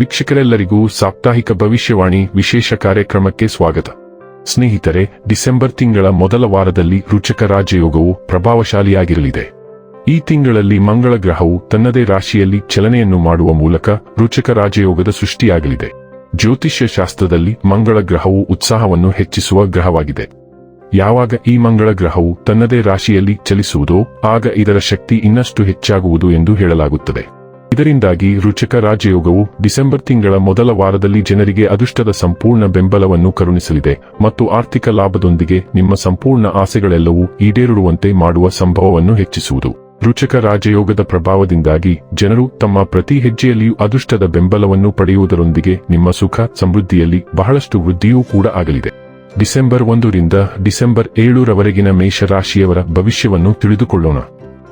ವೀಕ್ಷಕರೆಲ್ಲರಿಗೂ ಸಾಪ್ತಾಹಿಕ ಭವಿಷ್ಯವಾಣಿ ವಿಶೇಷ ಕಾರ್ಯಕ್ರಮಕ್ಕೆ ಸ್ವಾಗತ. ಸ್ನೇಹಿತರೆ, ಡಿಸೆಂಬರ್ ತಿಂಗಳ ಮೊದಲ ವಾರದಲ್ಲಿ ರುಚಕ ರಾಜಯೋಗವು ಪ್ರಭಾವಶಾಲಿಯಾಗಿರಲಿದೆ. ಈ ತಿಂಗಳಲ್ಲಿ ಮಂಗಳ ಗ್ರಹವು ತನ್ನದೇ ರಾಶಿಯಲ್ಲಿ ಚಲನೆಯನ್ನು ಮಾಡುವ ಮೂಲಕ ರುಚಕ ರಾಜಯೋಗದ ಸೃಷ್ಟಿಯಾಗಲಿದೆ. ಜ್ಯೋತಿಷ್ಯ ಶಾಸ್ತ್ರದಲ್ಲಿ ಮಂಗಳ ಗ್ರಹವು ಉತ್ಸಾಹವನ್ನು ಹೆಚ್ಚಿಸುವ ಗ್ರಹವಾಗಿದೆ. ಯಾವಾಗ ಈ ಮಂಗಳ ಗ್ರಹವು ತನ್ನದೇ ರಾಶಿಯಲ್ಲಿ ಚಲಿಸುವುದೋ, ಆಗ ಇದರ ಶಕ್ತಿ ಇನ್ನಷ್ಟು ಹೆಚ್ಚಾಗುವುದು ಎಂದು ಹೇಳಲಾಗುತ್ತದೆ. ಇದರಿಂದಾಗಿ ರುಚಕ ರಾಜಯೋಗವು ಡಿಸೆಂಬರ್ ತಿಂಗಳ ಮೊದಲ ವಾರದಲ್ಲಿ ಜನರಿಗೆ ಅದೃಷ್ಟದ ಸಂಪೂರ್ಣ ಬೆಂಬಲವನ್ನು ಕರುಣಿಸಲಿದೆ ಮತ್ತು ಆರ್ಥಿಕ ಲಾಭದೊಂದಿಗೆ ನಿಮ್ಮ ಸಂಪೂರ್ಣ ಆಸೆಗಳೆಲ್ಲವೂ ಈಡೇರುವಂತೆ ಮಾಡುವ ಸಂಭವವನ್ನು ಹೆಚ್ಚಿಸುವುದು. ರುಚಕ ರಾಜಯೋಗದ ಪ್ರಭಾವದಿಂದಾಗಿ ಜನರು ತಮ್ಮ ಪ್ರತಿ ಹೆಜ್ಜೆಯಲ್ಲಿಯೂ ಅದೃಷ್ಟದ ಬೆಂಬಲವನ್ನು ಪಡೆಯುವುದರೊಂದಿಗೆ ನಿಮ್ಮ ಸುಖ ಸಮೃದ್ಧಿಯಲ್ಲಿ ಬಹಳಷ್ಟು ವೃದ್ಧಿಯೂ ಕೂಡ ಆಗಲಿದೆ. ಡಿಸೆಂಬರ್ ಒಂದರಿಂದ ಡಿಸೆಂಬರ್ ಏಳರವರೆಗಿನ ಮೇಷರಾಶಿಯವರ ಭವಿಷ್ಯವನ್ನು ತಿಳಿದುಕೊಳ್ಳೋಣ.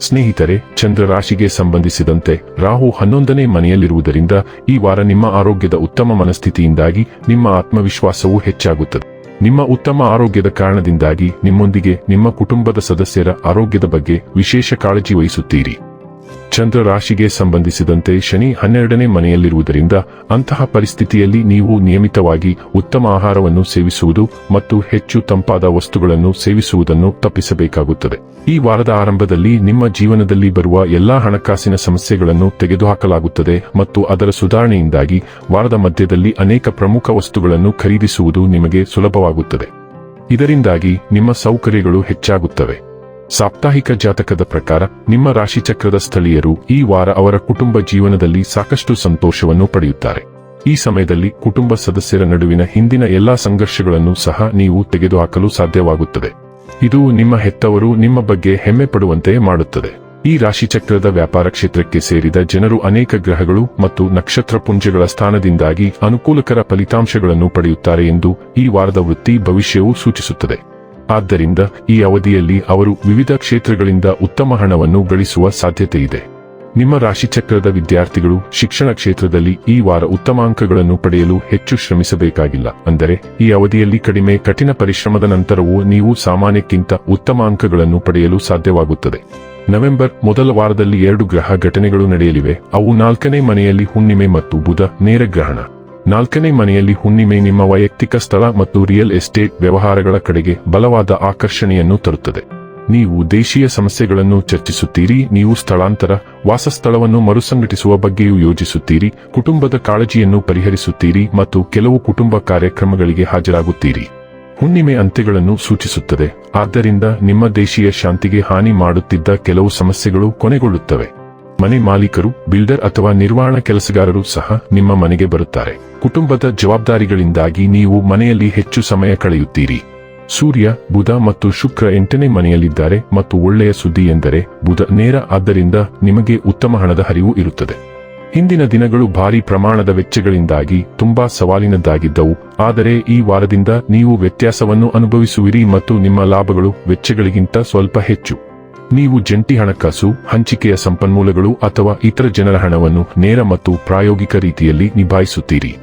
ಸ್ನೇಹಿತರೆ ಚಂದ್ರ ರಾಶಿಗೆ ಸಂಬಂಧಿಸಿದಂತೆ ರಾಹು ಹನ್ನೊಂದನೇ ಮನೆಯಲ್ಲಿರುವುದರಿಂದ ಈ ವಾರ ನಿಮ್ಮ ಆರೋಗ್ಯದ ಉತ್ತಮ ಮನಸ್ಥಿತಿಯಿಂದಾಗಿ ನಿಮ್ಮ ಆತ್ಮವಿಶ್ವಾಸವು ಹೆಚ್ಚಾಗುತ್ತದೆ. ನಿಮ್ಮ ಉತ್ತಮ ಆರೋಗ್ಯದ ಕಾರಣದಿಂದಾಗಿ ನಿಮ್ಮೊಂದಿಗೆ ನಿಮ್ಮ ಕುಟುಂಬದ ಸದಸ್ಯರ ಆರೋಗ್ಯದ ಬಗ್ಗೆ ವಿಶೇಷ ಕಾಳಜಿ ವಹಿಸುತ್ತೀರಿ. ಚಂದ್ರ ರಾಶಿಗೆ ಸಂಬಂಧಿಸಿದಂತೆ ಶನಿ ಹನ್ನೆರಡನೇ ಮನೆಯಲ್ಲಿರುವುದರಿಂದ ಅಂತಹ ಪರಿಸ್ಥಿತಿಯಲ್ಲಿ ನೀವು ನಿಯಮಿತವಾಗಿ ಉತ್ತಮ ಆಹಾರವನ್ನು ಸೇವಿಸುವುದು ಮತ್ತು ಹೆಚ್ಚು ತಂಪಾದ ವಸ್ತುಗಳನ್ನು ಸೇವಿಸುವುದನ್ನು ತಪ್ಪಿಸಬೇಕಾಗುತ್ತದೆ. ಈ ವಾರದ ಆರಂಭದಲ್ಲಿ ನಿಮ್ಮ ಜೀವನದಲ್ಲಿ ಬರುವ ಎಲ್ಲಾ ಹಣಕಾಸಿನ ಸಮಸ್ಯೆಗಳನ್ನು ತೆಗೆದುಹಾಕಲಾಗುತ್ತದೆ ಮತ್ತು ಅದರ ಸುಧಾರಣೆಯಿಂದಾಗಿ ವಾರದ ಮಧ್ಯದಲ್ಲಿ ಅನೇಕ ಪ್ರಮುಖ ವಸ್ತುಗಳನ್ನು ಖರೀದಿಸುವುದು ನಿಮಗೆ ಸುಲಭವಾಗುತ್ತದೆ. ಇದರಿಂದಾಗಿ ನಿಮ್ಮ ಸೌಕರ್ಯಗಳು ಹೆಚ್ಚಾಗುತ್ತವೆ. ಸಾಪ್ತಾಹಿಕ ಜಾತಕದ ಪ್ರಕಾರ, ನಿಮ್ಮ ರಾಶಿಚಕ್ರದ ಸ್ಥಳೀಯರು ಈ ವಾರ ಅವರ ಕುಟುಂಬ ಜೀವನದಲ್ಲಿ ಸಾಕಷ್ಟು ಸಂತೋಷವನ್ನು ಪಡೆಯುತ್ತಾರೆ. ಈ ಸಮಯದಲ್ಲಿ ಕುಟುಂಬ ಸದಸ್ಯರ ನಡುವಿನ ಹಿಂದಿನ ಎಲ್ಲಾ ಸಂಘರ್ಷಗಳನ್ನು ಸಹ ನೀವು ತೆಗೆದುಹಾಕಲು ಸಾಧ್ಯವಾಗುತ್ತದೆ. ಇದು ನಿಮ್ಮ ಹೆತ್ತವರು ನಿಮ್ಮ ಬಗ್ಗೆ ಹೆಮ್ಮೆ ಪಡುವಂತೆ ಮಾಡುತ್ತದೆ. ಈ ರಾಶಿಚಕ್ರದ ವ್ಯಾಪಾರ ಕ್ಷೇತ್ರಕ್ಕೆ ಸೇರಿದ ಜನರು ಅನೇಕ ಗ್ರಹಗಳು ಮತ್ತು ನಕ್ಷತ್ರ ಪುಂಜಗಳ ಸ್ಥಾನದಿಂದಾಗಿ ಅನುಕೂಲಕರ ಫಲಿತಾಂಶಗಳನ್ನು ಪಡೆಯುತ್ತಾರೆ ಎಂದು ಈ ವಾರದ ವೃತ್ತಿ ಭವಿಷ್ಯವು ಸೂಚಿಸುತ್ತದೆ. ಆದ್ದರಿಂದ ಈ ಅವಧಿಯಲ್ಲಿ ಅವರು ವಿವಿಧ ಕ್ಷೇತ್ರಗಳಿಂದ ಉತ್ತಮ ಹಣವನ್ನು ಗಳಿಸುವ ಸಾಧ್ಯತೆಯಿದೆ. ನಿಮ್ಮ ರಾಶಿಚಕ್ರದ ವಿದ್ಯಾರ್ಥಿಗಳು ಶಿಕ್ಷಣ ಕ್ಷೇತ್ರದಲ್ಲಿ ಈ ವಾರ ಉತ್ತಮ ಅಂಕಗಳನ್ನು ಪಡೆಯಲು ಹೆಚ್ಚು ಶ್ರಮಿಸಬೇಕಾಗಿಲ್ಲ. ಅಂದರೆ, ಈ ಅವಧಿಯಲ್ಲಿ ಕಡಿಮೆ ಕಠಿಣ ಪರಿಶ್ರಮದ ನಂತರವೂ ನೀವು ಸಾಮಾನ್ಯಕ್ಕಿಂತ ಉತ್ತಮ ಅಂಕಗಳನ್ನು ಪಡೆಯಲು ಸಾಧ್ಯವಾಗುತ್ತದೆ. ನವೆಂಬರ್ ಮೊದಲ ವಾರದಲ್ಲಿ ಎರಡು ಗ್ರಹ ಘಟನೆಗಳು ನಡೆಯಲಿವೆ. ಅವು ನಾಲ್ಕನೇ ಮನೆಯಲ್ಲಿ ಹುಣ್ಣಿಮೆ ಮತ್ತು ಬುಧ ನೇರ ಗ್ರಹಣ. ನಾಲ್ಕನೇ ಮನೆಯಲ್ಲಿ ಹುಣ್ಣಿಮೆ ನಿಮ್ಮ ವೈಯಕ್ತಿಕ ಸ್ಥಳ ಮತ್ತು ರಿಯಲ್ ಎಸ್ಟೇಟ್ ವ್ಯವಹಾರಗಳ ಕಡೆಗೆ ಬಲವಾದ ಆಕರ್ಷಣೆಯನ್ನು ತರುತ್ತದೆ. ನೀವು ದೇಶೀಯ ಸಮಸ್ಯೆಗಳನ್ನು ಚರ್ಚಿಸುತ್ತೀರಿ, ನೀವು ಸ್ಥಳಾಂತರ, ವಾಸಸ್ಥಳವನ್ನು ಮರುಸಂಘಟಿಸುವ ಬಗ್ಗೆಯೂ ಯೋಜಿಸುತ್ತೀರಿ ಕುಟುಂಬದ ಕಾಳಜಿಯನ್ನು ಪರಿಹರಿಸುತ್ತೀರಿ ಮತ್ತು ಕೆಲವು ಕುಟುಂಬ ಕಾರ್ಯಕ್ರಮಗಳಿಗೆ ಹಾಜರಾಗುತ್ತೀರಿ. ಹುಣ್ಣಿಮೆ ಅಂತ್ಯಗಳನ್ನು ಸೂಚಿಸುತ್ತದೆ, ಆದ್ದರಿಂದ ನಿಮ್ಮ ದೇಶೀಯ ಶಾಂತಿಗೆ ಹಾನಿ ಮಾಡುತ್ತಿದ್ದ ಕೆಲವು ಸಮಸ್ಯೆಗಳು ಕೊನೆಗೊಳ್ಳುತ್ತವೆ. ಮನೆ ಮಾಲೀಕರು, ಬಿಲ್ಡರ್ ಅಥವಾ ನಿರ್ವಹಣಾ ಕೆಲಸಗಾರರು ಸಹ ನಿಮ್ಮ ಮನೆಗೆ ಬರುತ್ತಾರೆ. ಕುಟುಂಬದ ಜವಾಬ್ದಾರಿಗಳಿಂದಾಗಿ ನೀವು ಮನೆಯಲ್ಲಿ ಹೆಚ್ಚು ಸಮಯ ಕಳೆಯುತ್ತೀರಿ. ಸೂರ್ಯ, ಬುಧ ಮತ್ತು ಶುಕ್ರ ಎಂಟನೇ ಮನೆಯಲ್ಲಿದ್ದಾರೆ ಮತ್ತು ಒಳ್ಳೆಯ ಸುದ್ದಿ ಎಂದರೆ ಬುಧ ನೇರ ಆದ್ದರಿಂದ ನಿಮಗೆ ಉತ್ತಮ ಹಣದ ಹರಿವು ಇರುತ್ತದೆ. ಹಿಂದಿನ ದಿನಗಳು ಭಾರಿ ಪ್ರಮಾಣದ ವೆಚ್ಚಗಳಿಂದಾಗಿ ತುಂಬಾ ಸವಾಲಿನದ್ದಾಗಿದ್ದವು. ಆದರೆ ಈ ವಾರದಿಂದ ನೀವು ವ್ಯತ್ಯಾಸವನ್ನು ಅನುಭವಿಸುವಿರಿ ಮತ್ತು ನಿಮ್ಮ ಲಾಭಗಳು ವೆಚ್ಚಗಳಿಗಿಂತ ಸ್ವಲ್ಪ ಹೆಚ್ಚು. ನೀವು ಜಂಟಿ ಹಣಕಾಸು, ಹಂಚಿಕೆಯ ಸಂಪನ್ಮೂಲಗಳು ಅಥವಾ ಇತರ ಜನರ ಹಣವನ್ನು ನೇರ ಮತ್ತು ಪ್ರಾಯೋಗಿಕ ರೀತಿಯಲ್ಲಿ ನಿಭಾಯಿಸುತ್ತೀರಿ.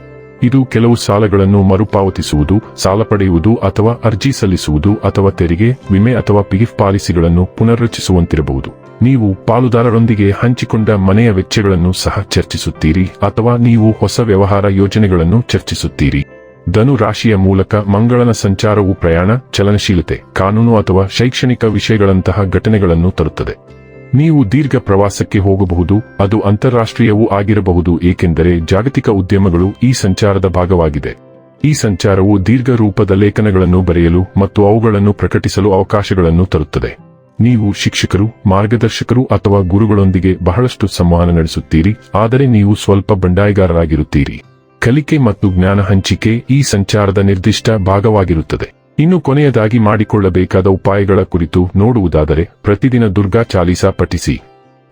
ಇದು ಕೆಲವು ಸಾಲಗಳನ್ನು ಮರುಪಾವತಿಸುವುದು, ಸಾಲ ಪಡೆಯುವುದು ಅಥವಾ ಅರ್ಜಿ ಸಲ್ಲಿಸುವುದು ಅಥವಾ ತೆರಿಗೆ, ವಿಮೆ ಅಥವಾ ಪಿಗಿಫ್ ಪಾಲಿಸಿಗಳನ್ನು ಪುನರ್ರಚಿಸುವಂತಿರಬಹುದು. ನೀವು ಪಾಲುದಾರರೊಂದಿಗೆ ಹಂಚಿಕೊಂಡ ಮನೆಯ ವೆಚ್ಚಗಳನ್ನು ಸಹ ಚರ್ಚಿಸುತ್ತೀರಿ ಅಥವಾ ನೀವು ಹೊಸ ವ್ಯವಹಾರ ಯೋಜನೆಗಳನ್ನು ಚರ್ಚಿಸುತ್ತೀರಿ. ಧನು ರಾಶಿಯ ಮೂಲಕ ಮಂಗಳನ ಸಂಚಾರವು ಪ್ರಯಾಣ, ಚಲನಶೀಲತೆ, ಕಾನೂನು ಅಥವಾ ಶೈಕ್ಷಣಿಕ ವಿಷಯಗಳಂತಹ ಘಟನೆಗಳನ್ನು ತರುತ್ತದೆ. ನೀವು ದೀರ್ಘ ಪ್ರವಾಸಕ್ಕೆ ಹೋಗಬಹುದು, ಅದು ಅಂತಾರಾಷ್ಟ್ರೀಯವೂ ಆಗಿರಬಹುದು, ಏಕೆಂದರೆ ಜಾಗತಿಕ ಉದ್ಯಮಗಳು ಈ ಸಂಚಾರದ ಭಾಗವಾಗಿದೆ. ಈ ಸಂಚಾರವು ದೀರ್ಘ ರೂಪದ ಲೇಖನಗಳನ್ನು ಬರೆಯಲು ಮತ್ತು ಅವುಗಳನ್ನು ಪ್ರಕಟಿಸಲು ಅವಕಾಶಗಳನ್ನು ತರುತ್ತದೆ. ನೀವು ಶಿಕ್ಷಕರು, ಮಾರ್ಗದರ್ಶಕರು ಅಥವಾ ಗುರುಗಳೊಂದಿಗೆ ಬಹಳಷ್ಟು ಸಂವಹನ ನಡೆಸುತ್ತೀರಿ, ಆದರೆ ನೀವು ಸ್ವಲ್ಪ ಬಂಡಾಯಗಾರರಾಗಿರುತ್ತೀರಿ. ಕಲಿಕೆ ಮತ್ತು ಜ್ಞಾನ ಹಂಚಿಕೆ ಈ ಸಂಚಾರದ ನಿರ್ದಿಷ್ಟ ಭಾಗವಾಗಿರುತ್ತದೆ. ಇನ್ನು ಕೊನೆಯದಾಗಿ ಮಾಡಿಕೊಳ್ಳಬೇಕಾದ ಉಪಾಯಗಳ ಕುರಿತು ನೋಡುವುದಾದರೆ, ಪ್ರತಿದಿನ ದುರ್ಗಾ ಚಾಲೀಸಾ ಪಠಿಸಿ.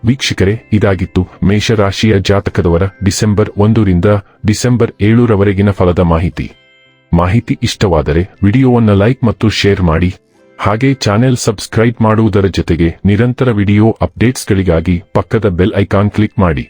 ವೀಕ್ಷಕರೇ, ಇದಾಗಿತ್ತು ಮೇಷರಾಶಿಯ ಜಾತಕದವರ ಡಿಸೆಂಬರ್ ಒಂದರಿಂದ ಡಿಸೆಂಬರ್ ಏಳರವರೆಗಿನ ಫಲದ ಮಾಹಿತಿ. ಮಾಹಿತಿ ಇಷ್ಟವಾದರೆ ವಿಡಿಯೋವನ್ನು ಲೈಕ್ ಮತ್ತು ಶೇರ್ ಮಾಡಿ. ಹಾಗೆ ಚಾನೆಲ್ ಸಬ್ಸ್ಕ್ರೈಬ್ ಮಾಡುವುದರ ಜೊತೆಗೆ ನಿರಂತರ ವಿಡಿಯೋ ಅಪ್ಡೇಟ್ಸ್ಗಳಿಗಾಗಿ ಪಕ್ಕದ ಬೆಲ್ ಐಕಾನ್ ಕ್ಲಿಕ್ ಮಾಡಿ.